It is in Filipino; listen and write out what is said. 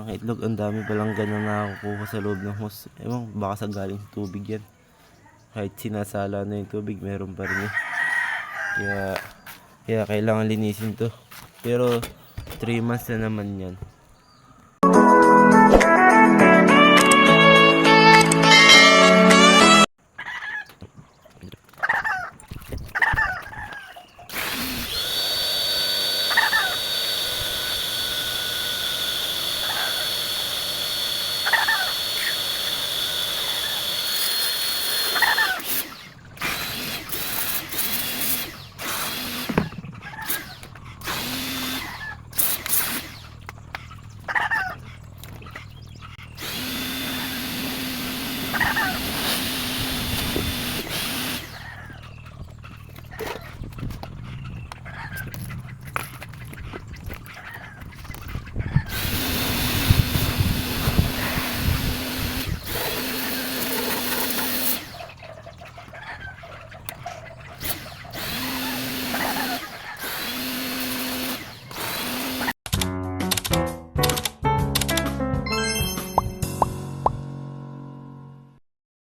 mga itlog. Ang dami palang ganun na nakukuha sa loob ng hose. Ewan, baka sa galing tubig yan. Kahit sinasala na yung tubig, meron pa rin eh. Kaya, kaya kailangan linisin to. Pero, 3 months na naman yan. あっ!